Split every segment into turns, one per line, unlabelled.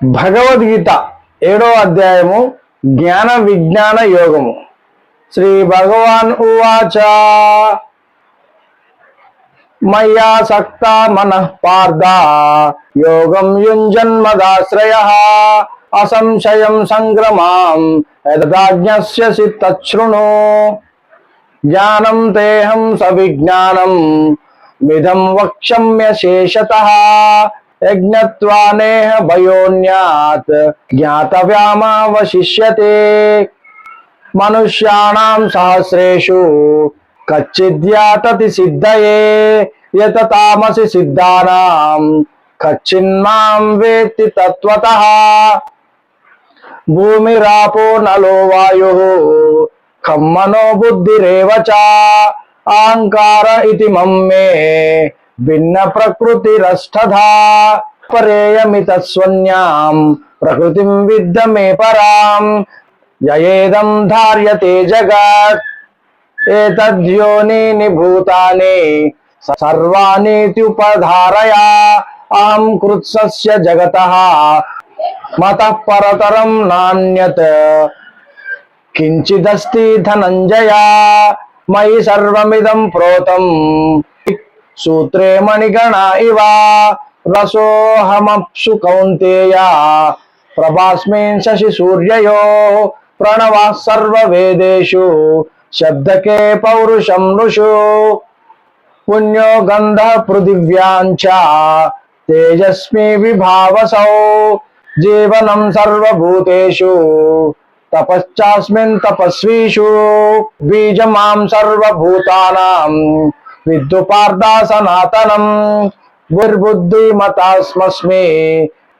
భగవద్గీత ఏడో అధ్యాయము జ్ఞాన విజ్ఞాన యోగము. శ్రీ భగవాన్ ఉవాచ. మయ్యా సక్త మన పార్థ. యోగం యుంజన్మదాశ్రయ అసంశయం సంగ్రమాం యదాజ్ఞస్యసి తృణు జ్ఞానం తేహం సవిజ్ఞానం. మిదం వక్ష్యమ్య శేషత. యజ్ఞత్వానేహ భయోన్యాత్ జ్ఞాతవ్యామావశిష్యతే. మనుష్యాణం సహస్రేషు కచ్చిద్యాతతి సిద్ధయే యత తామసి సిద్ధానాం కచ్చిన్మాం వేత్తి తత్వతః. భూమిరాపో నలో వాయు ఖమ్మనో బుద్ధిరేవ చ అహంకార ఇది भिन्न प्रकृति परेयमित प्रकृति विद्ध मे परा धार्य धार्यते जगत् एतद्योनीनि भूतानि सर्वाणीत्युपधारया अहं कृत्सस्य जगतः। मतः मयि सर्वमिदं प्रोतम। सूत्रे मणिगणा इव प्रभास्म शशि सूर्य शशिसूर्ययो प्रणवः शब्द के पौरुषम नुषु पुण्यो गंध पृथिव्या तेजस्वी विभावसौ, जीवन सर्वभूतेषु। तपस्ास्म तपस्वीषु, बीजमां सर्वूता विद्युपार्धा सनातनम् गुर्बुद्धिमतास्मस्मि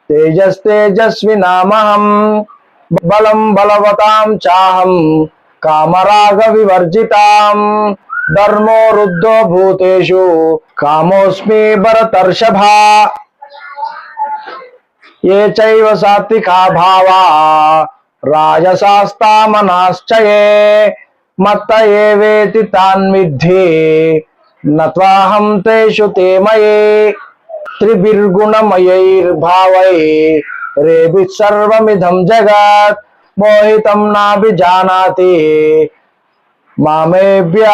तेजस्तेजस्वि बलम बलवताम चाहम। कामराग कामरागविवर्जिताम्। धर्मो रुद्धो भूतेषु। कामोऽस्मि बरतर्षभा ये चैव सात्विका भावा। राजसास्तामनाश्च ये मत्त एवेति तान्विद्धि। नवाहम तेषु ते मये त्रिभिर्गुणमयैर्भावये, रेभिः सर्वमिदं जगात्, मोहित नाभिजानाति। मामेभ्य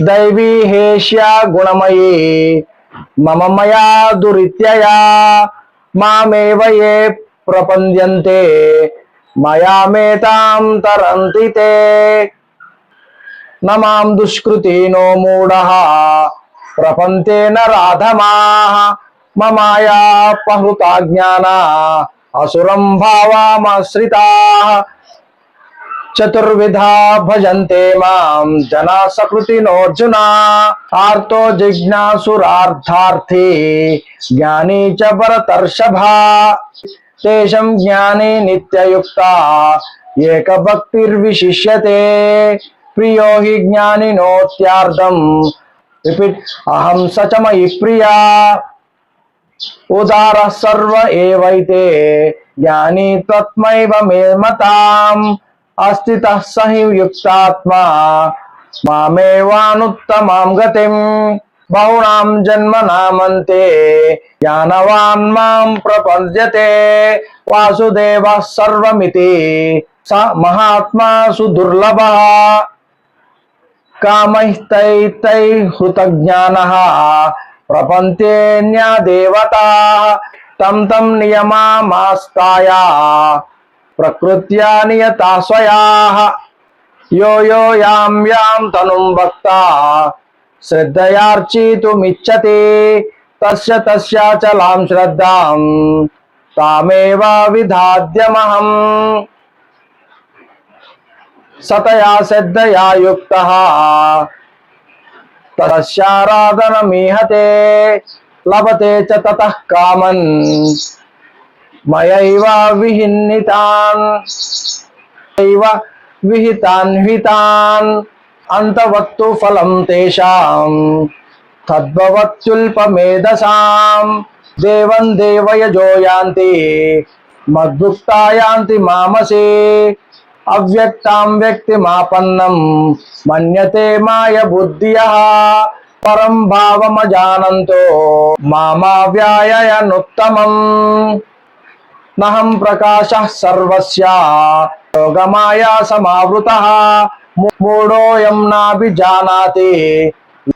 दैवी हेश्या गुणमयी, मम मया दुरित्यया मे ये प्रपद्यन्ते, मया मेता तरन्ति न माम दुष्कृति नो मूढ़। प्रपंते न राधमा। माया पहुता ज्ञान असुरम भावाश्रिता चतुर्विधा भजन्ते माम जना सकृति नोर्जुना आर्तो जिज्ञासुरार्थार्थी। ज्ञानी च परतर्षभा तेषम ज्ञानी नित्ययुक्ता। एक भक्तिर्विशिष्यते प्रियो हि ज्ञानिनोत्यार्थम रिपीट अहम सचमयि प्रिया। उदार सर्व एवैते, ज्ञानी तत्मैव मे मताम अस्थितः सही युक्तात्मा। मामेवानुत्तमां गतिं बहुनां जन्मनामन्ते ज्ञानवान् माँ प्रपद्यते। वासुदेवः सर्वमिति, स महात्मा सुदुर्लभः कामस्तैतैहृतज्ञानः प्रपन्ते न्यादेवताः। तं तं नियमामास्ताया। प्रकृत्या नियता स्वयाः। यो यो यां यां तनुं भक्ता श्रद्धयार्चितुमिच्छति तस्य तस्याचलां श्रद्धां। तामेव विधाद्यमहम्। सतया सिद्धया युक्तः मीहते लभते च ततः कामन्। मयैव विहिन्नितान् विहितान्वितान्। देवं देवयजो यान्ति, मद्भुक्ता यान्ति मामसे। अव्यक्तां व्यक्तिमापन्नं मन्यते माय बुद्धियः। परं भावमजानन्तो। मामाव्याययनुत्तमम्। नहं प्रकाशः सर्वस्य। योगमाया समावृतः। मूढोऽयं नाभिजानाति।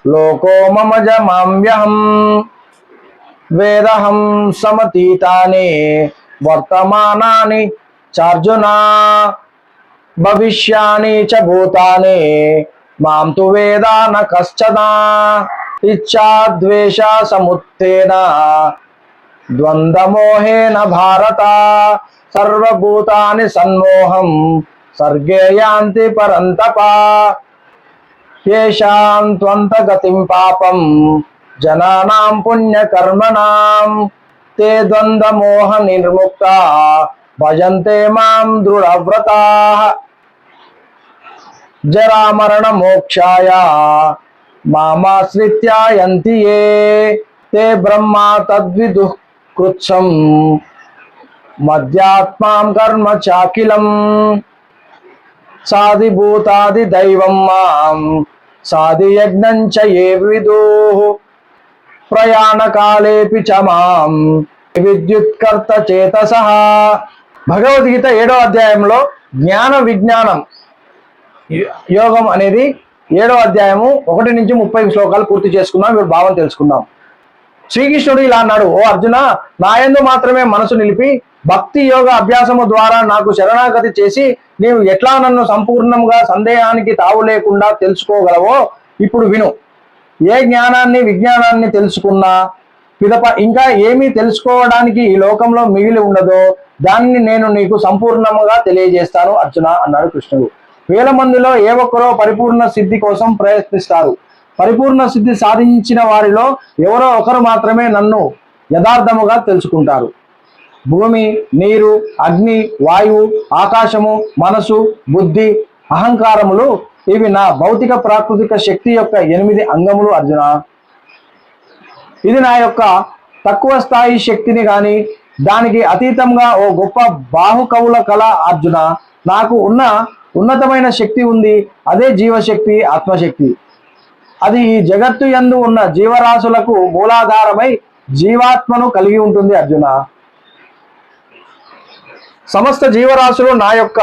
लोको मम जमाम्यहम्। वेदहं समतीतानि। वर्तमानानि चार्जुना। భవిష్యాని చ భూతాని మాం తు వేదా న కష్టన ఇచ్చాద్వేష సముత్తేన. ద్వంద్వమోహేన భారత. సర్వభూతాని సన్మోహం. సర్గే యాంతి పరంతపా. యేషాంత్వంత గతిం పాపం. జనానాం పుణ్యకర్మణాం. తే ద్వంద్వమోహ నిర్ముక్త. భజంతే మాం దృఢవ్రతా. జరామరణ మోక్షాయ మామాశ్రిత్యాయంతి ఏ తే బ్రహ్మ తద్విదు కృత్సం మధ్యాత్మాం కర్మ చాకిలం సాధిభూతాది దైవం మాం సాది యజ్ఞం చ ఏ విదో ప్రయాణకాలేపి చ మాం విద్యుత్కర్త సహా భగవద్గీత ఏడో అధ్యాయంలో జ్ఞాన విజ్ఞానం యోగం అనేది ఏడో అధ్యాయము ఒకటి నుంచి ముప్పై శ్లోకాలు పూర్తి చేసుకున్నాం ఇప్పుడు భావం తెలుసుకుందాం. శ్రీకృష్ణుడు ఇలా అన్నాడు ఓ అర్జున నాయందు మాత్రమే మనసు నిలిపి భక్తి యోగ అభ్యాసము ద్వారా నాకు శరణాగతి చేసి నీవు ఎట్లా నన్ను సంపూర్ణంగా సందేహానికి తావు లేకుండా తెలుసుకోగలవో ఇప్పుడు విను. ఏ జ్ఞానాన్ని విజ్ఞానాన్ని తెలుసుకున్నా పిదప ఇంకా ఏమీ తెలుసుకోవడానికి ఈ లోకంలో మిగిలి ఉండదో దాన్ని నేను నీకు సంపూర్ణముగా తెలియజేస్తాను అర్జున అన్నాడు కృష్ణుడు. వేల మందిలో ఏ ఒక్కరో పరిపూర్ణ సిద్ధి కోసం ప్రయత్నిస్తారు. పరిపూర్ణ సిద్ధి సాధించిన వారిలో ఎవరో ఒకరు మాత్రమే నన్ను యథార్థముగా తెలుసుకుంటారు. భూమి నీరు అగ్ని వాయువు ఆకాశము మనసు బుద్ధి అహంకారములు ఇవి నా భౌతిక ప్రాకృతిక శక్తి యొక్క ఎనిమిది అంగములు అర్జున. ఇది నా యొక్క తక్కువ స్థాయి శక్తిని కానీ దానికి అతీతంగా ఓ గొప్ప బాహుకవుల కళ అర్జున. నాకు ఉన్న ఉన్నతమైన శక్తి ఉంది అదే జీవశక్తి ఆత్మశక్తి. అది ఈ జగత్తు యందు ఉన్న జీవరాశులకు మూలాధారమై జీవాత్మను కలిగి ఉంటుంది అర్జున. సమస్త జీవరాశులు నా యొక్క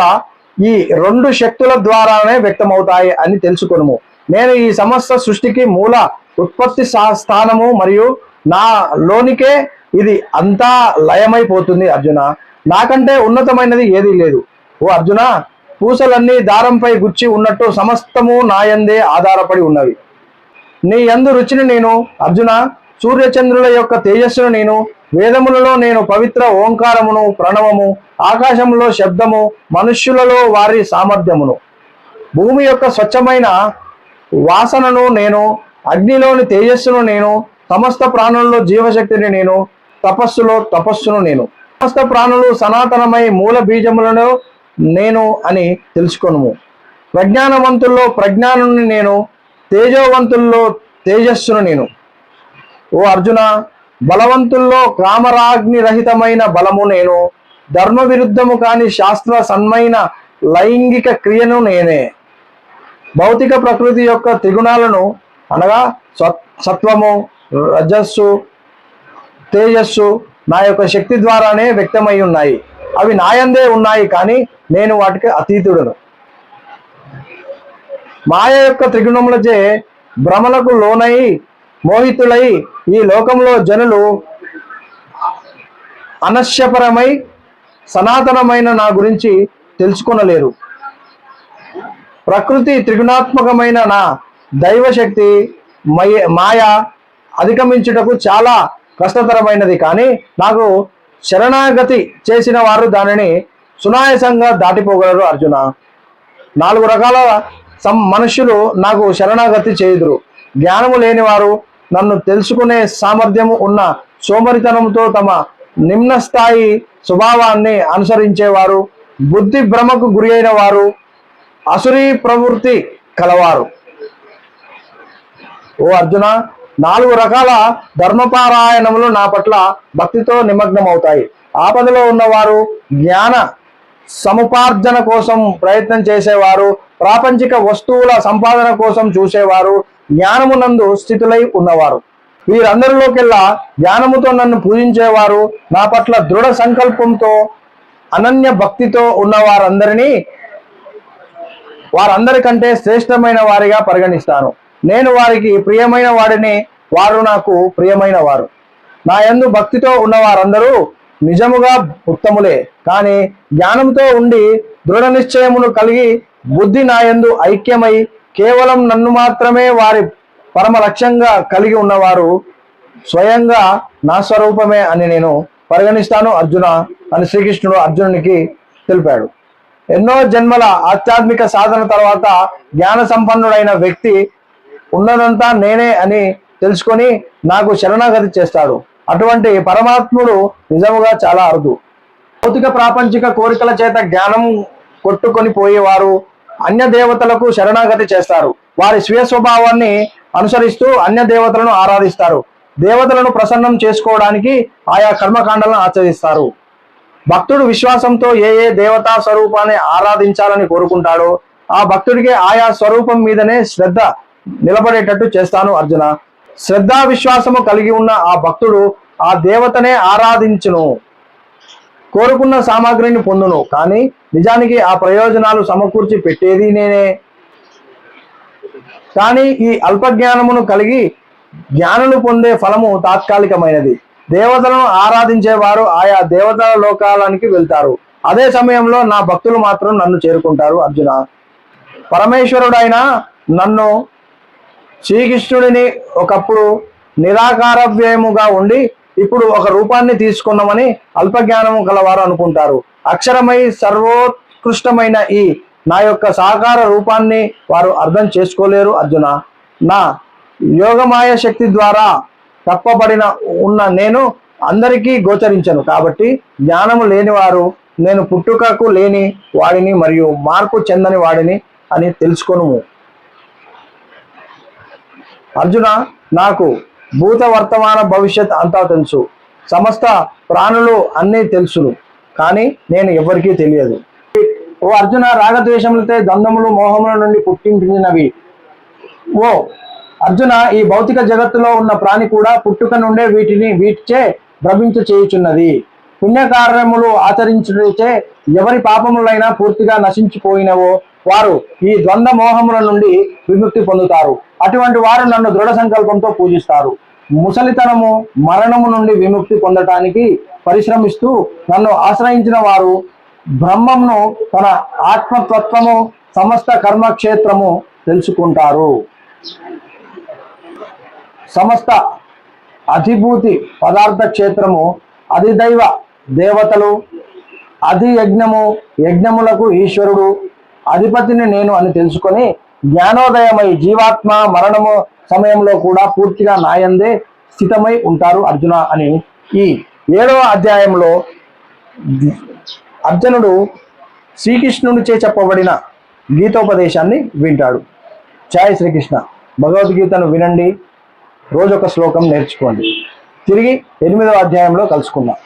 ఈ రెండు శక్తుల ద్వారానే వ్యక్తమవుతాయి అని తెలుసుకొనుము. నేను ఈ సమస్త సృష్టికి మూల ఉత్పత్తి స్థానము మరియు నా లోనికే ఇది అంతా లయమైపోతుంది అర్జున. నాకంటే ఉన్నతమైనది ఏదీ లేదు. ఓ అర్జున పూసలన్నీ దారంపై గుచ్చి ఉన్నట్టు సమస్తము నాయందే ఆధారపడి ఉన్నవి. నీ యందు రుచిని నేను అర్జున సూర్యచంద్రుల యొక్క తేజస్సును నేను వేదములలో నేను పవిత్ర ఓంకారమును ప్రణవము ఆకాశములో శబ్దము మనుష్యులలో వారి సామర్థ్యమును. భూమి యొక్క స్వచ్ఛమైన వాసనను నేను అగ్నిలోని తేజస్సును నేను సమస్త ప్రాణుల్లో జీవశక్తిని నేను తపస్సులో తపస్సును నేను. సమస్త ప్రాణులు సనాతనమై మూల బీజములను నేను అని తెలుసుకొనుము. ప్రజ్ఞానవంతుల్లో ప్రజ్ఞానుని నేను తేజోవంతుల్లో తేజస్సును నేను. ఓ అర్జున బలవంతుల్లో కామరాగ్ని రహితమైన బలము నేను ధర్మ విరుద్ధము కాని శాస్త్ర సన్మైన లైంగిక క్రియను నేనే. భౌతిక ప్రకృతి యొక్క త్రిగుణాలను అనగా సత్ సత్వము రజస్సు తేజస్సు నా యొక్క శక్తి ద్వారానే వ్యక్తమై ఉన్నాయి. అవి నాయందే ఉన్నాయి కానీ నేను వాటికి అతీతుడను. మాయ యొక్క త్రిగుణములచే భ్రమలకు లోనై మోహితులై ఈ లోకంలో జనులు అనశ్యపరమై సనాతనమైన నా గురించి తెలుసుకొనలేరు. ప్రకృతి త్రిగుణాత్మకమైన నా దైవశక్తి మయ మాయ అధిగమించుటకు చాలా కష్టతరమైనది. కానీ నాకు శరణాగతి చేసిన వారు దానిని సునాయాసంగా దాటిపోగలరు అర్జున. నాలుగు రకాల సం మనుషులు నాకు శరణాగతి చేయుదురు. జ్ఞానము లేనివారు నన్ను తెలుసుకునే సామర్థ్యము ఉన్న సోమరితనంతో తమ నిమ్న స్థాయి స్వభావాన్ని అనుసరించేవారు బుద్ధి భ్రమకు గురి అయిన వారు అసురీ ప్రవృత్తి కలవారు. ఓ అర్జున నాలుగు రకాల ధర్మపారాయణములు నా పట్ల భక్తితో నిమగ్నమవుతాయి. ఆపదలో ఉన్నవారు జ్ఞాన సముపార్జన కోసం ప్రయత్నం చేసేవారు ప్రాపంచిక వస్తువుల సంపాదన కోసం చూసేవారు జ్ఞానమునందు స్థితులై ఉన్నవారు. వీరందరిలోకెల్లా జ్ఞానముతో నన్ను పూజించేవారు నా పట్ల దృఢ సంకల్పంతో అనన్య భక్తితో ఉన్న వారందరినీ వారందరికంటే శ్రేష్టమైన వారిగా పరిగణిస్తాను. నేను వారికి ప్రియమైన వాడిని వారు నాకు ప్రియమైన వారు. నా యందు భక్తితో ఉన్న వారందరూ నిజముగా ఉత్తములే. కానీ జ్ఞానంతో ఉండి దృఢ నిశ్చయమును కలిగి బుద్ధి నాయందు ఐక్యమై కేవలం నన్ను మాత్రమే వారి పరమ లక్ష్యంగా కలిగి ఉన్నవారు స్వయంగా నా స్వరూపమే అని నేను పరిగణిస్తాను అర్జున అని శ్రీకృష్ణుడు అర్జునునికి తెలిపాడు. ఎన్నో జన్మల ఆధ్యాత్మిక సాధన తర్వాత జ్ఞాన సంపన్నుడైన వ్యక్తి ఉన్నదంతా నేనే అని తెలుసుకొని నాకు శరణాగతి చేస్తాడు. అటువంటి పరమాత్ముడు నిజముగా చాలా అరుదు. భౌతిక ప్రాపంచిక కోరికల చేత జ్ఞానం కొట్టుకొని పోయేవారు అన్య దేవతలకు శరణాగతి చేస్తారు. వారి స్వీయ స్వభావాన్ని అనుసరిస్తూ అన్య దేవతలను ఆరాధిస్తారు. దేవతలను ప్రసన్నం చేసుకోవడానికి ఆయా కర్మకాండాలను ఆచరిస్తారు. భక్తుడు విశ్వాసంతో ఏ ఏ దేవతా స్వరూపాన్ని ఆరాధించాలని కోరుకుంటాడో ఆ భక్తుడికి ఆయా స్వరూపం మీదనే శ్రద్ధ నిలబడేటట్టు చేస్తాను అర్జున. శ్రద్ధా విశ్వాసము కలిగి ఉన్న ఆ భక్తుడు ఆ దేవతనే ఆరాధించును. కోరుకున్న సామాగ్రిని పొందును. కానీ నిజానికి ఆ ప్రయోజనాలు సమకూర్చి పెట్టేది నేనే. కానీ ఈ అల్పజ్ఞానమును కలిగి జ్ఞానులు పొందే ఫలము తాత్కాలికమైనది. దేవతలను ఆరాధించేవారు ఆయా దేవతల లోకాలానికి వెళ్తారు. అదే సమయంలో నా భక్తులు మాత్రం నన్ను చేరుకుంటారు అర్జున. పరమేశ్వరుడైన నన్ను శ్రీకృష్ణుడిని ఒకప్పుడు నిరాకార వ్యయముగా ఉండి ఇప్పుడు ఒక రూపాన్ని తీసుకున్నామని అల్పజ్ఞానము గలవారు అనుకుంటారు. అక్షరమై సర్వోత్కృష్టమైన ఈ నా యొక్క సాకార రూపాన్ని వారు అర్థం చేసుకోలేరు అర్జున. నా యోగమాయ శక్తి ద్వారా తప్పబడిన ఉన్న నేను అందరికీ గోచరించను. కాబట్టి జ్ఞానము లేనివారు నేను పుట్టుకకు లేని వాడిని మరియు మార్పు చెందని వాడిని అని తెలుసుకొను అర్జున నాకు భూత వర్తమాన భవిష్యత్ అంతా తెలుసు. సమస్త ప్రాణులు అన్నీ తెలుసును కానీ నేను ఎవరికీ తెలియదు. ఓ అర్జున రాగద్వేషములతో దందములు మోహముల నుండి పుట్టించినవి ఓ అర్జున ఈ భౌతిక జగత్తులో ఉన్న ప్రాణి కూడా పుట్టుక నుండే వీటిని వీటిచే భ్రమించ చేయుచున్నది. పుణ్యకార్యములు ఆచరించుటచే ఎవరి పాపములైనా పూర్తిగా నశించిపోయినవో వారు ఈ ద్వంద్వ మోహముల నుండి విముక్తి పొందుతారు. అటువంటి వారు నన్ను దృఢ సంకల్పంతో పూజిస్తారు. ముసలితనము మరణము నుండి విముక్తి పొందటానికి పరిశ్రమిస్తూ నన్ను ఆశ్రయించిన వారు బ్రహ్మంను తన ఆత్మతత్వము సమస్త కర్మక్షేత్రము తెలుసుకుంటారు. సమస్త అధిభూతి పదార్థ క్షేత్రము అధిదైవ దేవతలు అధియజ్ఞము యజ్ఞములకు ఈశ్వరుడు అధిపతిని నేను అని తెలుసుకొని జ్ఞానోదయమై జీవాత్మ మరణము సమయంలో కూడా పూర్తిగా నాయందే స్థితమై ఉంటారు అర్జున అని. ఈ ఏడవ అధ్యాయంలో అర్జునుడు శ్రీకృష్ణునిచే చెప్పబడిన గీతోపదేశాన్ని వింటాడు. ఛాయ్ శ్రీకృష్ణ భగవద్గీతను వినండి రోజొక శ్లోకం నేర్చుకోండి. తిరిగి ఎనిమిదవ అధ్యాయంలో కలుసుకుందాం.